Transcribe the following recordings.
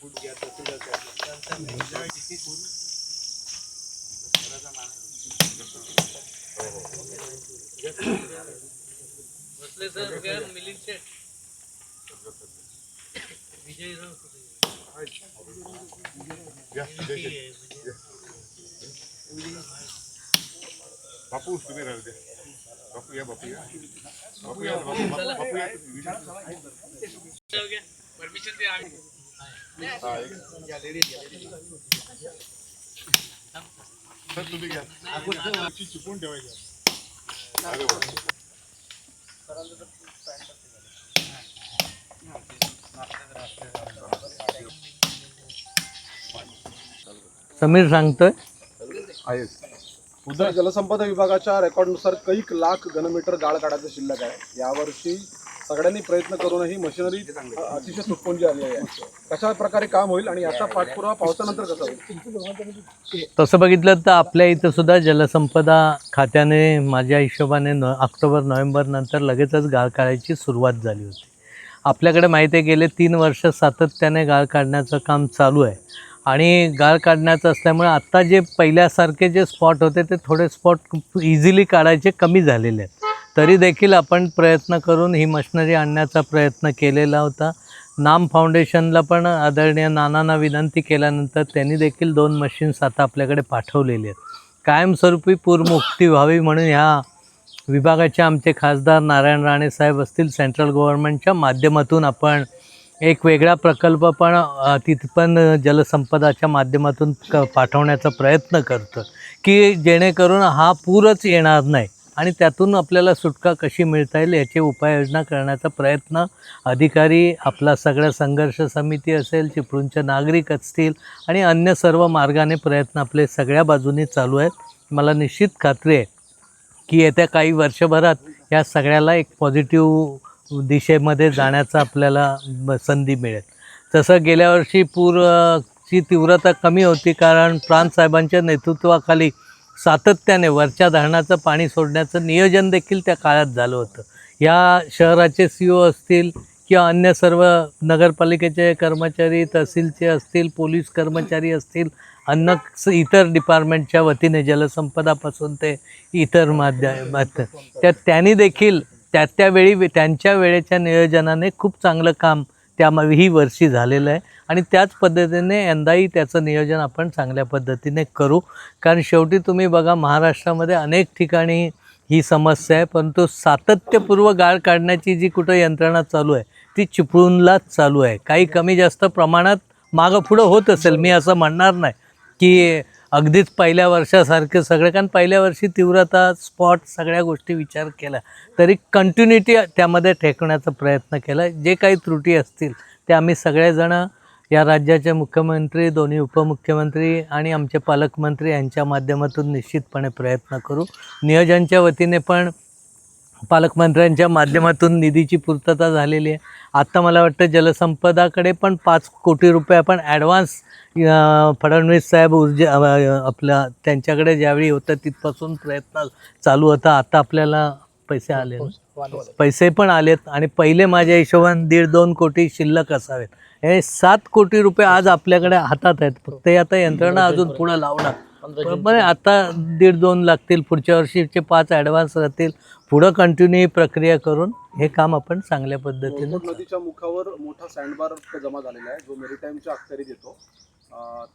फूट घ्या तसे बसले सर नमस्कार बापू तुम्ही राहू दे. बापू या बापू या. बापू या बापू बापू या. परमिशन एक- आम्ही तुम्ही घ्या चिपून ठेवायची समीर सांगतोय. आहे उद्या जलसंपदा विभागाच्या रेकॉर्डनुसार कैक लाख घनमीटर गाळ काढायचं शिल्लक आहे. यावर्षी सगळ्यांनी प्रयत्न करूनही मशिनरी अतिशय तुटपुंजी आली आहे. कशा प्रकारे काम होईल आणि याचा पाठपुरावा पावसानंतर कसा होईल? तसं बघितलं तर आपल्या इथं सुद्धा जलसंपदा खात्याने माझ्या हिशोबाने न ऑक्टोबर नोव्हेंबर नंतर लगेचच गाळ काढायची सुरुवात झाली होती. आपल्याकडे माहिती आहे गेले तीन वर्ष सातत्याने गाळ काढण्याचं काम चालू आहे. आणि गाळ काढण्याचं असल्यामुळे आत्ता जे पहिल्यासारखे जे स्पॉट होते ते थोडे स्पॉट इझिली काढायचे कमी झालेले आहेत. तरी देखील आपण प्रयत्न करून ही मशिनरी आणण्याचा प्रयत्न केलेला होता. नाम फाउंडेशनला पण आदरणीय नानांना विनंती केल्यानंतर त्यांनी देखील दोन मशीन्स आता आपल्याकडे पाठवलेली आहेत. कायमस्वरूपी पूरमुक्ती व्हावी म्हणून ह्या विभागाचे आमचे खासदार नारायण राणे साहेब असतील सेंट्रल गव्हर्नमेंटच्या माध्यमातून आपण एक वेगळा प्रकल्प पण तिथं पण जलसंपदाच्या माध्यमातून क पाठवण्याचा प्रयत्न करतो की जेणेकरून हा पूरच येणार नाही. आणि त्यातून आपल्याला सुटका कशी मिळता येईल याची उपाययोजना करण्याचा प्रयत्न. अधिकारी आपला सगळ्या संघर्ष समिती असेल चिपळूणचे नागरिक असतील आणि अन्य सर्व मार्गाने प्रयत्न आपले सगळ्या बाजूनी चालू आहेत. मला निश्चित खात्री आहे की येत्या काही वर्षभरात या सगळ्याला एक पॉझिटिव्ह दिशेमध्ये जाण्याचा आपल्याला ब- संधी मिळेल. तसं गेल्या वर्षी पूर ची तीव्रता कमी होती कारण प्रांत साहेबांच्या नेतृत्वाखाली सातत्याने वरच्या धरणाचं पाणी सोडण्याचं नियोजन देखील त्या काळात झालं होतं. या शहराचे सी ओ असतील किंवा अन्य सर्व नगरपालिकेचे कर्मचारी तहसीलचे असतील पोलीस कर्मचारी असतील अन्न इतर डिपार्टमेंटच्या वतीने जलसंपदापासून ते इतर माध्यम त्या त्यांनी देखील त्या त्यावेळी त्यांच्या वेळेच्या नियोजनाने खूप चांगलं काम त्या ही वर्षी झालेलं आहे. आणि त्याच पद्धतीने यंदाही त्याचं नियोजन आपण चांगल्या पद्धतीने करू. कारण शेवटी तुम्ही बघा महाराष्ट्रामध्ये अनेक ठिकाणी ही समस्या आहे परंतु सातत्यपूर्व गाळ काढण्याची जी कुठं यंत्रणा चालू आहे ती चिपळूणलाच चालू आहे. काही कमी जास्त प्रमाणात मागं पुढं होत असेल मी असं म्हणणार नाही की अगदीच पहिल्या वर्षासारखं सगळे कारण पहिल्या वर्षी तीव्रता स्पॉट सगळ्या गोष्टी विचार केला. तरी कंटिन्युटी त्यामध्ये ठेकण्याचा प्रयत्न केला. जे काही त्रुटी असतील ते आम्ही सगळेजणं या राज्याचे मुख्यमंत्री दोन्ही उपमुख्यमंत्री आणि आमचे पालकमंत्री यांच्या माध्यमातून निश्चितपणे प्रयत्न करू. नियोजनच्या वतीने पण पालकमंत्र्यांच्या माध्यमातून निधीची पूर्तता झालेली आहे. आत्ता मला वाटतं जलसंपदाकडे पण पाच कोटी रुपये आपण ॲडव्हान्स फडणवीस साहेब ऊर्जा आपल्या आपला त्यांच्याकडे ज्यावेळी होतं तिथपासून प्रयत्न चालू होता आता आपल्याला पैसे आले पैसे पण आलेत आणि पहिले माझ्या हिशोबाने दीड दोन कोटी शिल्लक असावेत. हे सात कोटी रुपये आज आपल्याकडे हातात आहेत. फक्त आता यंत्रणा अजून पुढं लावणार. बरोबर आहे आता दीड दोन लागतील पुढच्या वर्षीचे पाच ॲडव्हान्स राहतील. पुढं कंटिन्यू प्रक्रिया करून हे काम आपण चांगल्या पद्धतीनं नदीच्या मुखावर मोठा सँडबार जमा झालेला आहे जो मेरीटाईमच्या अखत्यारीत येतो.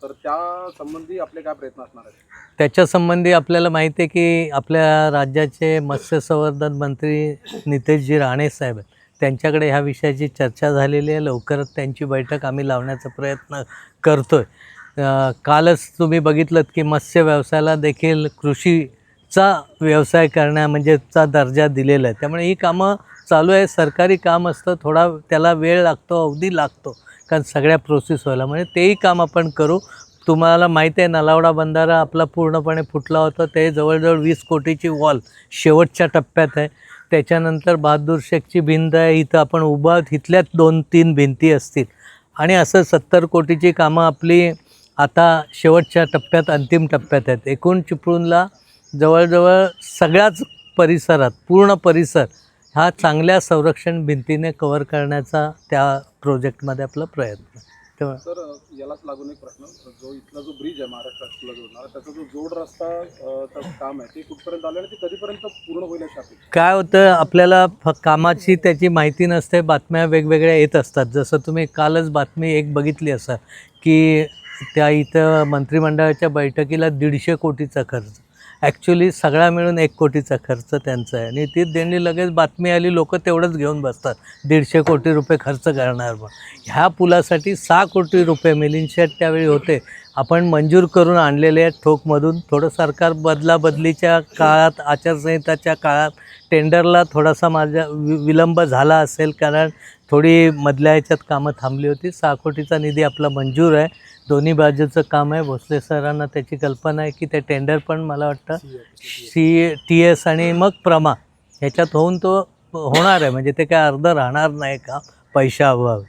तर त्या संबंधी आपले काय प्रयत्न असणार आहेत? त्याच्या संबंधी आपल्याला माहिती आहे की आपल्या राज्याचे मत्स्यसंवर्धन मंत्री नितेशजी राणे साहेब त्यांच्याकडे ह्या विषयाची चर्चा झालेली आहे. लवकरच त्यांची बैठक आम्ही लावण्याचा प्रयत्न करतो आहे कालच तुम्ही बघितलं की मत्स्य व्यवसायाला देखील कृषीचा व्यवसाय करण्या म्हणजे चा दर्जा दिलेला आहे. त्यामुळे ही कामं चालू आहे. सरकारी काम असतं थोडा त्याला वेळ लागतो अवधी लागतो कारण सगळ्या प्रोसेस व्हायला. म्हणजे तेही काम आपण करू. तुम्हाला माहिती आहे नलावडा बंधारा आपला पूर्णपणे फुटला होता. ते जवळजवळ वीस कोटीची वॉल शेवटच्या टप्प्यात आहे. त्याच्यानंतर बहादूर शेखची भिंत आहे. इथं आपण उभा तिथल्याच इथल्याच दोन तीन भिंती असतील. आणि असं सत्तर कोटीची कामं आपली आता शेवटच्या टप्प्यात अंतिम टप्प्यात आहेत. एकूण चिपळूणला जवळजवळ सगळ्याच परिसरात पूर्ण परिसर हा चांगल्या संरक्षण भिंतीने कवर करण्याचा त्या प्रोजेक्टमध्ये आपला प्रयत्न आहे. तेव्हा सर यालाच लागून एक प्रश्न जो इथला जो ब्रिज आहे महाराष्ट्रातला जोडणारा त्याचा जो जोड रस्ता काम आहे ते कुठपर्यंत आलं आणि ते कधीपर्यंत पूर्ण होईल अशी काय होतं आपल्याला फ कामाची त्याची माहिती नसते बातम्या वेगवेगळ्या येत असतात. जसं तुम्ही कालच बातमी एक बघितली असाल की त्या इथं मंत्रिमंडळाच्या बैठकीला दीडशे कोटीचा खर्च. ॲक्च्युली सगळा मिळून एक कोटीचा खर्च त्यांचा आहे. आणि ती देणी लगेच बातमी आली लोक तेवढंच घेऊन बसतात. दीडशे कोटी रुपये खर्च करणार मग ह्या पुलासाठी सहा कोटी रुपये मिलिंद शेट त्यावेळी होते. आपण मंजूर करून आणलेले आहेत ठोकमधून थोडं सरकार बदलाबदलीच्या काळात आचारसंहिताच्या काळात टेंडरला थोडासा माझा वि विलंब झाला असेल कारण थोडी मधल्या ह्याच्यात कामं थांबली होती. सहा कोटीचा निधी आपला मंजूर आहे. दोन्ही बाजूचं काम आहे. भोसले सरांना त्याची कल्पना आहे की ते टेंडर पण मला वाटतं सी टी एस आणि मग प्रमा ह्याच्यात होऊन तो होणार आहे. म्हणजे ते काय अर्ध राहणार नाही का? पैशा अभाव.